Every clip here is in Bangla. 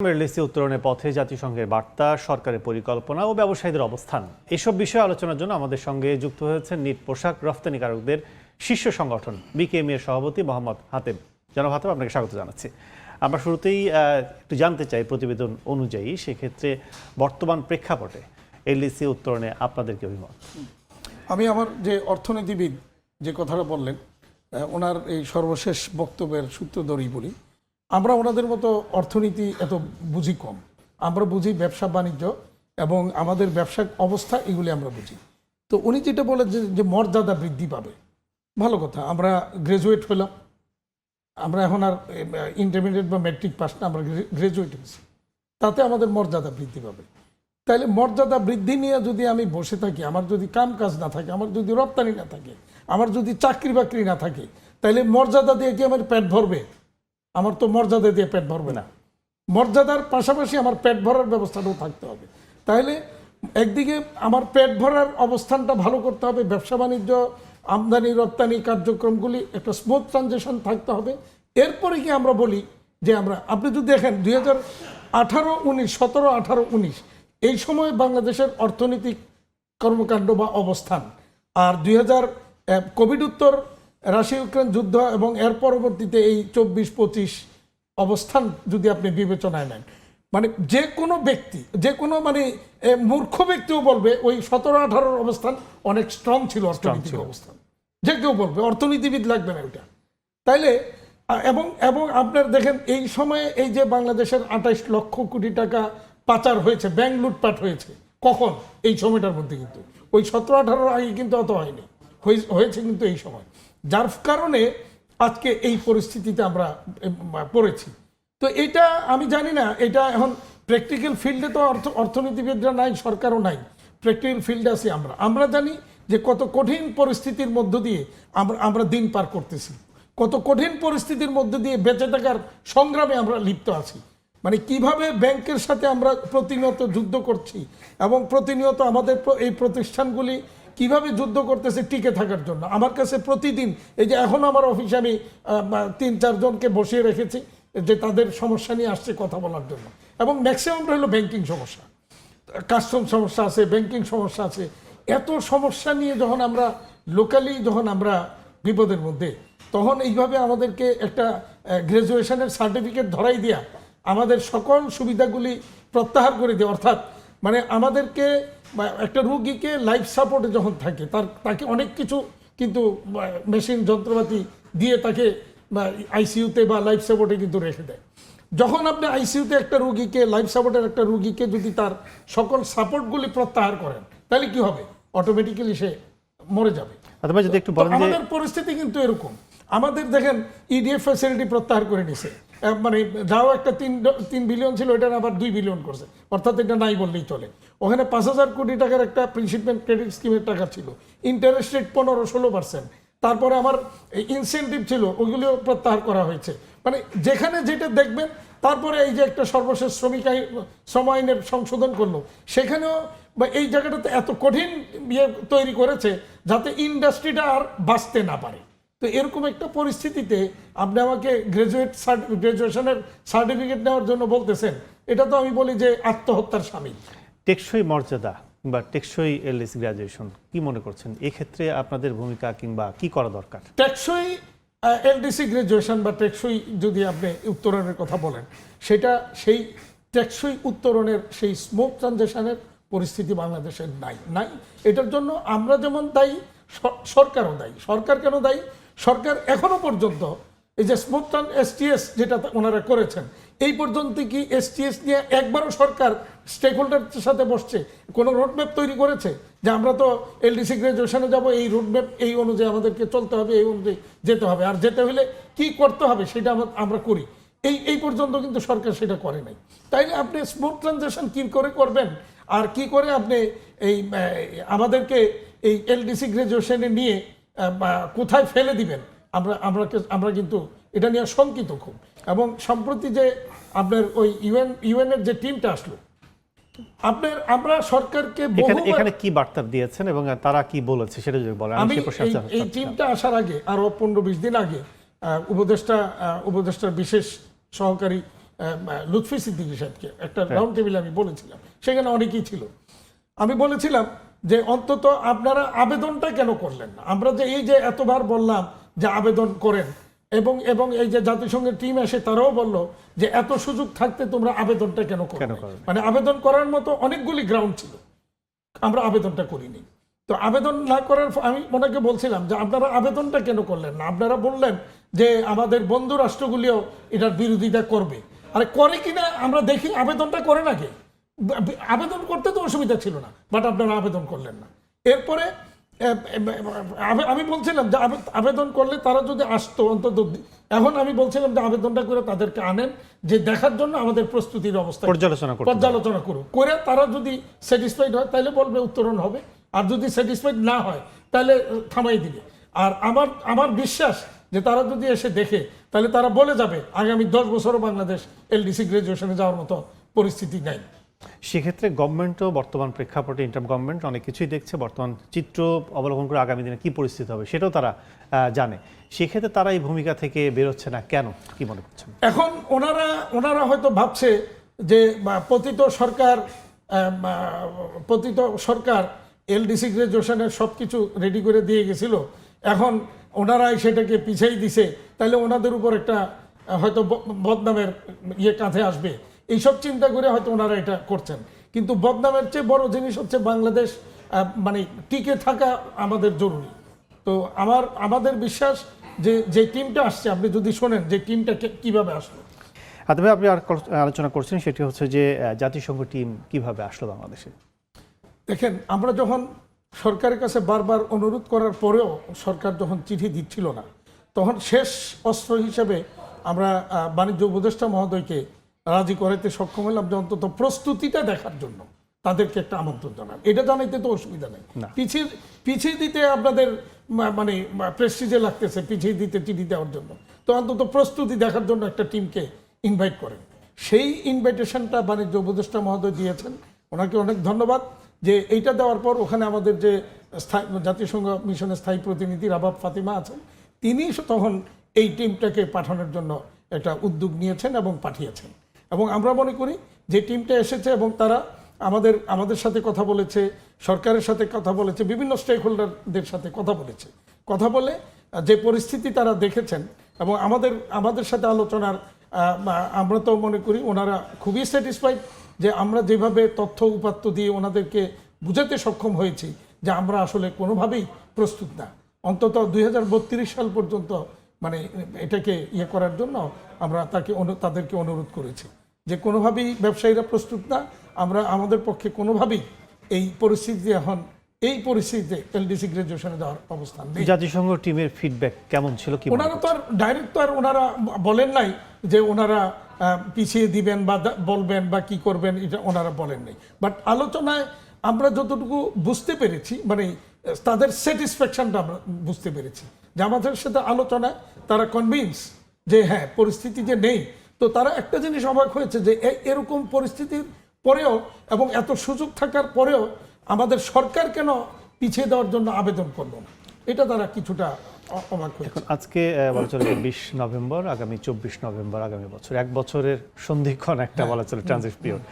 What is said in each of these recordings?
এলডিসি উত্তরণের পথে জাতিসংঘের বার্তা, সরকারের পরিকল্পনা ও ব্যবসায়ীদের অবস্থান। এসব বিষয়ে আলোচনার জন্য আমাদের সঙ্গে যুক্ত হয়েছেন নিট পোশাক রফতানিকারকদের শীর্ষ সংগঠন, বিকেএম এর সভাপতি মোহাম্মদ হাতেব জনাব হাতেব আপনাকে স্বাগত জানাচ্ছি। আমরা শুরুতেই একটু জানতে চাই প্রতিবেদন অনুযায়ী সেক্ষেত্রে বর্তমান প্রেক্ষাপটে এলডিসি উত্তরণে আপনাদের কি অভিমত? আমি আমার যে অর্থনীতিবিদ যে কথাটা বললেন ওনার এই সর্বশেষ বক্তব্যের সূত্র ধরেই বলি আমরা ওনাদের মতো অর্থনীতি এত বুঝি কম। আমরা বুঝি ব্যবসা, বাণিজ্য এবং আমাদের ব্যবসা অবস্থা এগুলি আমরা বুঝি। তো উনি যেটা বলে যে যে মর্যাদা বৃদ্ধি পাবে, ভালো কথা। আমরা গ্রাজুয়েট হলাম। আমরা এখন আর ইন্টারমিডিয়েট বা ম্যাট্রিক পাস না, আমরা গ্রাজুয়েট হয়েছি। তাতে আমাদের মর্যাদা বৃদ্ধি পাবে। তাহলে মর্যাদা বৃদ্ধি নিয়ে যদি আমি বসে থাকি, আমার যদি কাম কাজ না থাকে, আমার যদি রপ্তানি না থাকে, আমার যদি চাকরি বাকরি না থাকে তাহলে মর্যাদা দিয়ে কি আমার পেট ভরবে? আমার তো মর্যাদা দিয়ে পেট ভরবে না। মর্যাদার পাশাপাশি আমার পেট ভরার ব্যবস্থাটাও থাকতে হবে। তাহলে একদিকে আমার পেট ভরার অবস্থানটা ভালো করতে হবে, ব্যবসা বাণিজ্য, আমদানি, রপ্তানি কার্যক্রমগুলি, একটা স্মুথ ট্রানজেকশন থাকতে হবে। এরপরে কি আমরা বলি যে আমরা, আপনি যদি দেখেন দুই হাজার আঠারো, উনিশ, সতেরো, আঠারো, উনিশ, এই সময় বাংলাদেশের অর্থনৈতিক কর্মকাণ্ড বা অবস্থান। আর দুই হাজার কোভিড উত্তর রাশিয়া ইউক্রেন যুদ্ধ এবং এর পরবর্তীতে এই চব্বিশ পঁচিশ অবস্থান যদি আপনি বিবেচনায় নেন। মানে যে কোনো ব্যক্তি যে কোনো মানে মূর্খ ব্যক্তিও বলবে ওই সতেরো আঠারোর অবস্থান অনেক স্ট্রং ছিল অর্থনৈতিক অবস্থান। যে কেউ বলবে অর্থনীতিবিদ লাগবে না ওইটা। তাইলে এবং এবং আপনার দেখেন এই সময়ে এই যে বাংলাদেশের আঠাইশ লক্ষ কোটি টাকা পাচার হয়েছে ব্যাংক লুটপাট হয়েছে কখন? এই সময়টার মধ্যে কিন্তু। ওই সতেরো আঠারোর আগে কিন্তু অত হয়নি। হয়ে- হয়েছে কিন্তু এই সময়। যার কারণে আজকে এই পরিস্থিতিতে আমরা পড়েছি। তো এটা আমি জানি না, এটা এখন প্র্যাকটিক্যাল ফিল্ডে তো অর্থ, অর্থনীতিবিদরা নাই, সরকারও নাই। প্র্যাকটিক্যাল ফিল্ডে আছি আমরা। আমরা জানি যে কত কঠিন পরিস্থিতির মধ্য দিয়ে আমরা আমরা দিন পার করতেছি। কত কঠিন পরিস্থিতির মধ্য দিয়ে বেঁচে থাকার সংগ্রামে আমরা লিপ্ত আছি। মানে কীভাবে ব্যাংকের সাথে আমরা প্রতিনিয়ত যুদ্ধ করছি এবং প্রতিনিয়ত আমাদের এই প্রতিষ্ঠানগুলি কীভাবে যুদ্ধ করতেছে টিকে থাকার জন্য? আমার কাছে প্রতিদিন, এই যে এখন আমার অফিসে আমি তিন, চারজনকে বসিয়ে রেখেছি যে তাদের সমস্যা নিয়ে আসছে কথা বলার জন্য। এবং ম্যাক্সিমামটা হলো ব্যাংকিং সমস্যা। কাস্টম সমস্যা আছে ব্যাংকিং সমস্যা আছে। এত সমস্যা নিয়ে যখন আমরা লোকালি যখন আমরা বিপদের মধ্যে, তখন এইভাবে আমাদেরকে একটা গ্রাজুয়েশনের সার্টিফিকেট ধরাই দেওয়া আমাদের সকল সুবিধাগুলি প্রত্যাহার করে দেওয়া। অর্থাৎ মানে আমাদেরকে একটা রুগীকে লাইফ সাপোর্টে যখন থাকে তার তাকে অনেক কিছু কিন্তু মেশিন যন্ত্রপাতি দিয়ে তাকে আইসিইউতে বা লাইফ সাপোর্টে কিন্তু রেখে দেয়। যখন আপনি আইসিইউতে একটা রুগীকে লাইফ সাপোর্টের একটা রুগীকে যদি তার সকল সাপোর্টগুলি প্রত্যাহার করেন তাহলে কি হবে? অটোমেটিক্যালি সে মরে যাবে। আমাদের পরিস্থিতি কিন্তু এরকম। আমাদের দেখেন ইডিএফ ফ্যাসিলিটি প্রত্যাহার করে নিছে। মানে যাও একটা তিন তিন বিলিয়ন ছিল এটা আবার দুই বিলিয়ন করছে। অর্থাৎ এটা নাই বললেই চলে। ওখানে পাঁচ হাজার কোটি টাকার একটা প্রিন্সিপাল ক্রেডিট স্কিমের টাকা ছিল। ইন্টারেস্ট রেট পনেরো, ষোলো পার্সেন্ট তারপরে আমার ইনসেন্টিভ ছিল ওইগুলিও প্রত্যাহার করা হয়েছে। মানে যেখানে যেটা দেখবেন, তারপরে এই যে একটা সর্বশেষ শ্রমিক আইন, শ্রম আইনের সংশোধন করল, সেখানেও বা এই জায়গাটাতে এত কঠিন ইয়ে তৈরি করেছে, যাতে ইন্ডাস্ট্রিটা আর বাঁচতে না পারে। তো এরকম একটা পরিস্থিতিতে আপনি আমাকে গ্রাজুয়েট গ্রাজুয়েশনের সার্টিফিকেট নেওয়ার জন্য বলতেছেন এটা তো আমি বলি যে আত্মহত্যার সামিল টেকসই মর্যাদা কিংবা টেকসই এলডিসি গ্রাজুয়েশন কি মনে করছেন? এক্ষেত্রে আপনাদের ভূমিকা কিংবা কি করা দরকার? টেকসই এলডিসি গ্রাজুয়েশন বা টেকসই যদি আপনি উত্তরণের কথা বলেন সেটা সেই টেকসই উত্তরণের সেই স্মোক ট্রানজেকশনের পরিস্থিতি বাংলাদেশের নাই। নাই এটার জন্য আমরা যেমন দায়ী সরকারও দায়ী। সরকার কেন দায়ী? সরকার এখনও পর্যন্ত এই যে স্মোক এসটিএস যেটা ওনারা করেছেন, এই পর্যন্ত কি এসটিএস নিয়ে একবারও সরকার স্টেক হোল্ডারের সাথে বসছে? কোনো রোডম্যাপ তৈরি করেছে? যে আমরা তো এলডিসি গ্রাজুয়েশনে যাব, এই রোডম্যাপ এই অনুযায়ী আমাদেরকে চলতে হবে, এই অনুযায়ী যেতে হবে। আর যেতে হলে কি করতে হবে সেটা আমরা- আমরা করি। এই এই পর্যন্ত কিন্তু সরকার সেটা করে নাই। তাইলে আপনি স্মুথ ট্রানজেকশন কী করে করবেন? আর কি করে আপনি এই আমাদেরকে এই এলডিসি গ্রাজুয়েশনে নিয়ে কোথায় ফেলে দিবেন? আমরা আমরা আমরা কিন্তু এটা নিয়ে শঙ্কিত খুব। এবং সম্প্রতি যে আপনার ওই ইউএন ইউএনের যে টিমটা আসলো আপনার আমরা সরকারকে এখানে কি বার্তা দিয়েছেন এবং তারা কি বলেছে সেটা যদি বলেন আমি এই-। টিমটা আসার আগে আরও পনেরো বিশ দিন আগে উপদেষ্টা উপদেষ্টার বিশেষ সহকারী লুৎফি সিদ্দিকী সাহেবকে একটা রাউন্ড টেবিলে আমি বলেছিলাম সেখানে অনেকেই ছিল। আমি বলেছিলাম যে অন্তত আপনারা আবেদনটা কেন করলেন? না আমরা যে এই যে এতবার বললাম যে আবেদন করেন এবং এবং এই যে জাতিসংঘের টিম এসে তারাও বলল যে এত সুযোগ থাকতে তোমরা আবেদনটা কেন করো মানে আবেদন করার মতো অনেকগুলি গ্রাউন্ড ছিল। আমরা আবেদনটা করিনি। তো আবেদন না করার আমি ওনাকে বলছিলাম যে আপনারা আবেদনটা কেন করলেন না? আপনারা বললেন যে আমাদের বন্ধু রাষ্ট্রগুলিও এটার বিরোধিতা করবে। আরে করে কিনা? আমরা দেখি আবেদনটা করে নাকি? আবেদন করতে তো অসুবিধা ছিল না বাট আপনারা আবেদন করলেন না। এরপরে আমি বলছিলাম যে আবেদন করলে তারা যদি আসতো অন্তত এখন আমি বলছিলাম যে আবেদনটা করে তাদেরকে আনেন যে দেখার জন্য আমাদের প্রস্তুতির অবস্থা। পর্যালোচনা পর্যালোচনা করুক করে তারা যদি স্যাটিসফাইড হয় তাহলে বলবে উত্তরণ হবে। আর যদি স্যাটিসফাইড না হয় তাহলে থামাই দিবে। আর আমার আমার বিশ্বাস যে তারা যদি এসে দেখে তাহলে তারা বলে যাবে আগামী দশ বছরও বাংলাদেশ এলডিসি গ্রাজুয়েশনে যাওয়ার মতো পরিস্থিতি নাই। সেক্ষেত্রে গভর্নমেন্টও বর্তমান প্রেক্ষাপটে ইন্টার গভর্নমেন্ট অনেক কিছুই দেখছে, বর্তমান চিত্র অবলম্বন করে আগামী দিনে কি পরিস্থিতি হবে সেটাও তারা জানে। সেক্ষেত্রে তারা এই ভূমিকা থেকে বেরোচ্ছে না কেন? কি মনে করছেন? এখন ওনারা ওনারা হয়তো ভাবছে যে পতিত সরকার পতিত সরকার এলডিসি গ্রাজুয়েশনের সব কিছু রেডি করে দিয়ে গেছিল। এখন ওনারাই সেটাকে পিছাই দিছে। তাহলে ওনাদের উপর একটা, হয়তো বদনামের ইয়ে কাঁধে আসবে। এইসব চিন্তা করে হয়তো ওনারা এটা করছেন। কিন্তু বদনামের চেয়ে বড় জিনিস হচ্ছে বাংলাদেশ মানে টিকে থাকা আমাদের জরুরি। তো আমার আমাদের বিশ্বাস যে যে টিমটা আসছে আপনি যদি শোনেন যে টিমটা কীভাবে আসলো। তবে আপনি আর আলোচনা করছেন সেটি হচ্ছে যে জাতিসংঘ টিম কীভাবে আসলো বাংলাদেশে? দেখেন আমরা যখন সরকারের কাছে বারবার অনুরোধ করার পরেও সরকার যখন চিঠি দিচ্ছিল না তখন শেষ অস্ত্র হিসেবে আমরা বাণিজ্য উপদেষ্টা মহোদয়কে রাজি করাইতে সক্ষম হলাম যে অন্তত প্রস্তুতিটা দেখার জন্য তাদেরকে একটা আমন্ত্রণ জানান। এটা জানাইতে তো অসুবিধা নেই। পিছিয়ে পিছিয়ে দিতে আপনাদের মানে প্রেস্টিজে লাগতেছে পিছিয়ে দিতে চিঠি দেওয়ার জন্য। তো অন্তত প্রস্তুতি দেখার জন্য একটা টিমকে ইনভাইট করেন। সেই ইনভাইটেশনটা বাণিজ্য উপদেষ্টা মহোদয় দিয়েছেন। ওনাকে অনেক ধন্যবাদ যে এইটা দেওয়ার পর ওখানে আমাদের যে স্থায়ী জাতিসংঘ মিশনের স্থায়ী প্রতিনিধি রাবাব ফাতিমা আছেন তিনি তখন এই টিমটাকে পাঠানোর জন্য একটা উদ্যোগ নিয়েছেন এবং পাঠিয়েছেন। এবং আমরা মনে করি যে টিমটা এসেছে এবং তারা আমাদের আমাদের সাথে কথা বলেছে, সরকারের সাথে কথা বলেছে, বিভিন্ন স্টেক হোল্ডারদের সাথে কথা বলেছে। কথা বলে যে পরিস্থিতি তারা দেখেছেন এবং আমাদের আমাদের সাথে আলোচনার আমরা তো মনে করি ওনারা খুবই স্যাটিসফাইড যে আমরা যেভাবে তথ্য উপাত্ত দিয়ে ওনাদেরকে বুঝাতে সক্ষম হয়েছি যে আমরা আসলে কোনোভাবেই প্রস্তুত না। অন্তত দুই হাজার বত্রিশ সাল পর্যন্ত মানে এটাকে ইয়ে করার জন্য আমরা তাকে তাদেরকে অনুরোধ করেছি। যে কোনোভাবেই ব্যবসায়ীরা প্রস্তুত না আমরা আমাদের পক্ষে কোনোভাবেই এই পরিস্থিতি এখন এই পরিস্থিতিতে এলডিসি গ্রাজুয়েশনে যাওয়ার অবস্থান নেই। জাতিসংঘ টিমের ফিডব্যাক কেমন ছিল কি ওনারা তো আর ডাইরেক্ট তো আর ওনারা বলেন নাই যে ওনারা পিছিয়ে দিবেন বা বলবেন বা কি করবেন এটা ওনারা বলেন নাই। বাট আলোচনায় আমরা যতটুকু বুঝতে পেরেছি মানে তাদের স্যাটিসফ্যাকশনটা আমরা বুঝতে পেরেছি। যে আমাদের সাথে আলোচনায় তারা কনভিন্স যে হ্যাঁ পরিস্থিতি যে নেই তো তারা একটা জিনিস অবাক হয়েছে যে এরকম পরিস্থিতির পরেও এবং এত সুযোগ থাকার পরেও আমাদের সরকার কেন পিছিয়ে দেওয়ার জন্য আবেদন করল না? এটা তারা কিছুটা অবাক এখন আজকে চলে বিশ নভেম্বর আগামী চব্বিশ নভেম্বর আগামী বছর এক বছরের সন্ধিক্ষণ একটা বলা চলে ট্রানজিট পিরিয়ড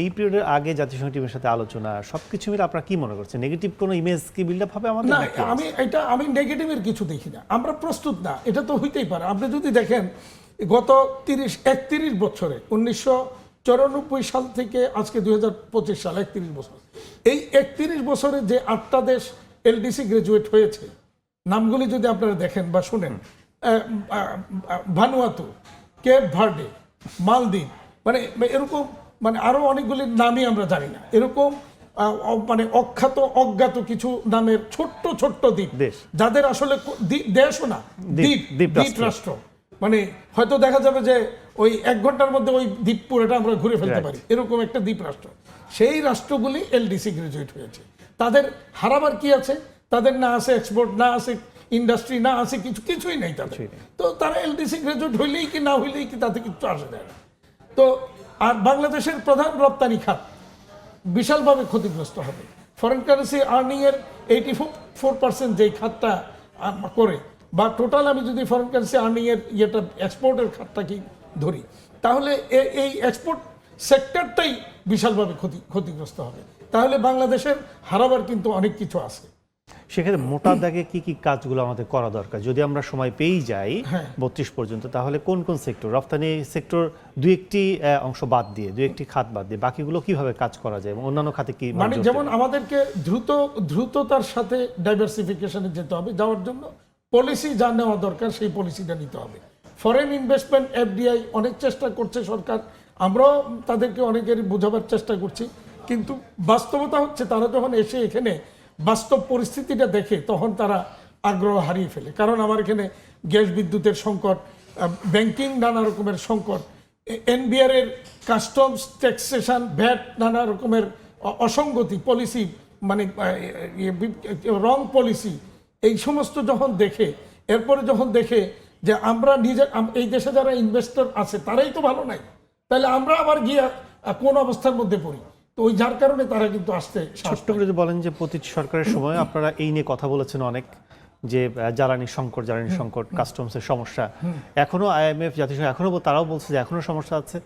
এই পিরিয়ডের আগে জাতিসংঘ টিমের সাথে আলোচনা সবকিছু মিলে আপনারা কি মনে করছেন? নেগেটিভ কোনো ইমেজ কি বিল্ড আপ হবে আমাদের না আমি এটা আমি নেগেটিভের কিছু দেখি না। আমরা প্রস্তুত না এটা তো হইতেই পারে। আপনি যদি দেখেন গত তিরিশ একত্রিশ বছরে উনিশশো চৌরানব্বই সাল থেকে আজকে দুই হাজার পঁচিশ সাল একত্রিশ বছর এই একত্রিশ বছরে যে আটটা দেশ এলডিসি গ্রাজুয়েট হয়েছে নামগুলি যদি আপনারা দেখেন বা শুনেন ভানুয়াতু কেপ ভার্ডে মালদ্বীপ মানে এরকম মানে আরও অনেকগুলি নামই আমরা জানি না এরকম মানে অখ্যাত অজ্ঞাত কিছু নামের ছোট্ট ছোট্ট দ্বীপ দেশ। যাদের আসলে দেশও না দ্বীপ দ্বীপ রাষ্ট্র। মানে হয়তো দেখা যাবে যে ওই এক ঘণ্টার মধ্যে ওই দ্বীপ পুরোটা আমরা ঘুরে ফেলতে পারি। এরকম একটা দ্বীপ রাষ্ট্র। সেই রাষ্ট্রগুলি এলডিসি গ্রাজুয়েট হয়েছে। তাদের হারাবার কি আছে? তাদের না আছে এক্সপোর্ট না আছে ইন্ডাস্ট্রি না আছে কিছু কিছুই নেই তাদের। তো তারা এলডিসি গ্রাজুয়েট হইলেই কি না হইলেই কি তাতে কিছু আসে যায় না। তো আর বাংলাদেশের প্রধান রপ্তানি খাত বিশালভাবে ক্ষতিগ্রস্ত হবে। ফরেন কারেন্সি আর্নিং এর এইটি ফোর পার্সেন্ট যেই খাতটা করে বা টোটাল আমি যদি ফরেন কারেন্সি আর্নিং এর ইয়েটা এক্সপোর্টের খাতটাকে ধরি তাহলে এই এক্সপোর্ট সেক্টরটাই বিশালভাবে ক্ষতি ক্ষতিগ্রস্ত হবে। তাহলে বাংলাদেশের হারাবার কিন্তু অনেক কিছু আছে। সেক্ষেত্রে মোটা দাগে কি কি কাজগুলো আমাদের করা দরকার? যদি আমরা সময় পেয়েই যাই হ্যাঁ। বত্রিশ পর্যন্ত তাহলে কোন কোন সেক্টর রপ্তানি সেক্টর দু একটি অংশ বাদ দিয়ে দু একটি খাত বাদ দিয়ে বাকিগুলো কীভাবে কাজ করা যায় এবং অন্যান্য খাতে কি মানে যেমন আমাদেরকে দ্রুত দ্রুততার সাথে ডাইভার্সিফিকেশনে যেতে হবে যাওয়ার জন্য। পলিসি যা নেওয়া দরকার, সেই পলিসিটা নিতে হবে। ফরেন ইনভেস্টমেন্ট এফডিআই অনেক চেষ্টা করছে সরকার। আমরাও তাদেরকে অনেকেরই বোঝাবার চেষ্টা করছি। কিন্তু বাস্তবতা হচ্ছে, তারা যখন এসে এখানে বাস্তব পরিস্থিতিটা দেখে, তখন তারা আগ্রহ হারিয়ে ফেলে। কারণ আমার এখানে গ্যাস বিদ্যুতের সংকট ব্যাংকিং নানা রকমের সংকট এনবিআর এর কাস্টমস ট্যাক্সেশন ভ্যাট নানা রকমের অসঙ্গতি পলিসি মানে রং পলিসি এই সমস্ত যখন দেখে এরপরে যখন দেখে যে আমরা নিজে এই দেশে যারা ইনভেস্টর আছে তারাই তো ভালো নাই। তাহলে আমরা আবার গিয়ে কোন অবস্থার মধ্যে পড়ি? তো ওই যার কারণে তারা কিন্তু আসতে ছোট্ট করে বলেন যে প্রতি সরকারের সময় আপনারা এই নিয়ে কথা বলেছেন অনেক। যে জ্বালানি সংকট জ্বালানি সংকট কাস্টমসের সমস্যা। এখনও আইএমএফ জাতিসংঘ এখনও তারাও বলছে যে এখনও সমস্যা আছে।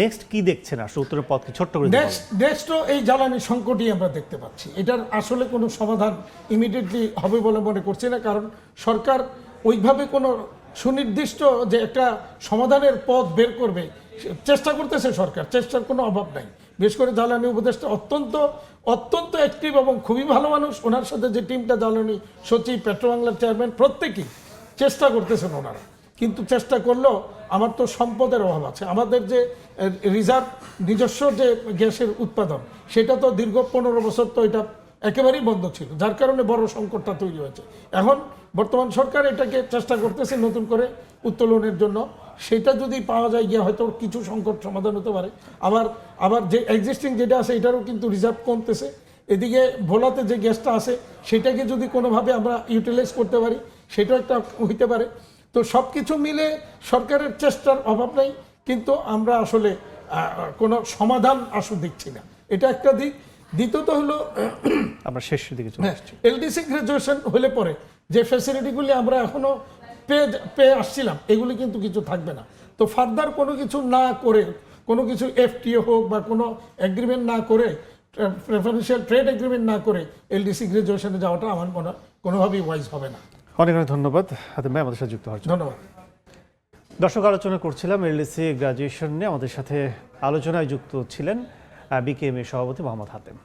নেক্সট কি দেখছেন? আসলে উত্তরের পথ কি? ছোট্ট করে নেক্সট নেক্সটও এই জ্বালানি সংকটই আমরা দেখতে পাচ্ছি। এটার আসলে কোনো সমাধান ইমিডিয়েটলি হবে বলে মনে করছি না কারণ সরকার ওইভাবে কোনো সুনির্দিষ্ট যে একটা সমাধানের পথ বের করবে চেষ্টা করতেছে সরকার। চেষ্টার কোনো অভাব নাই। বিশেষ করে জ্বালানি উপদেষ্টা অত্যন্ত অত্যন্ত অ্যাক্টিভ এবং খুবই ভালো মানুষ। ওনার সাথে যে টিমটা জ্বালানি সচিব, পেট্রোবাংলার চেয়ারম্যান প্রত্যেকেই চেষ্টা করতেছেন ওনারা। কিন্তু চেষ্টা করলেও আমার তো সম্পদের অভাব আছে। আমাদের যে রিজার্ভ নিজস্ব যে গ্যাসের উৎপাদন, সেটা তো দীর্ঘ পনেরো বছর তো এটা একেবারেই বন্ধ ছিল, যার কারণে বড় সংকটটা তৈরি হয়েছে। এখন বর্তমান সরকার এটাকে চেষ্টা করতেছে নতুন করে উত্তোলনের জন্য। সেটা যদি পাওয়া যায় গিয়ে হয়তো কিছু সংকট সমাধান হতে পারে। আবার আবার যে এক্সিস্টিং যেটা আছে এটারও কিন্তু রিজার্ভ কমতেছে। এদিকে ভোলাতে যে গ্যাসটা আছে সেটাকে যদি কোনোভাবে আমরা ইউটিলাইজ করতে পারি সেটাও একটা হইতে পারে। তো সব কিছু মিলে সরকারের চেষ্টার অভাব নাই কিন্তু আমরা আসলে কোনো সমাধান আসু দেখছি না। এটা একটা দিক। দ্বিতীয়ত হলো আমরা শেষের দিকে হ্যাঁ এলডিসি গ্রাজুয়েশন হলে পরে যে ফ্যাসিলিটিগুলি আমরা এখনও পেয়ে পেয়ে আসছিলাম এগুলি কিন্তু কিছু থাকবে না। তো ফার্দার কোনো কিছু না করে কোনো কিছু এফটিও হোক বা কোনো এগ্রিমেন্ট না করে প্রেফারেন্সিয়াল ট্রেড এগ্রিমেন্ট না করে এলডিসি গ্রাজুয়েশনে যাওয়াটা আমার মনে কোনোভাবেই ওয়াইজ হবে না। অনেক অনেক ধন্যবাদ হাতে ভাই আমাদের সাথে যুক্ত হওয়ার ধন্যবাদ। দর্শক আলোচনা করছিলাম এলডিসি গ্রাজুয়েশন নিয়ে আমাদের সাথে আলোচনায় যুক্ত ছিলেন বিকেএমএ সভাপতি মোহাম্মদ হাতেম।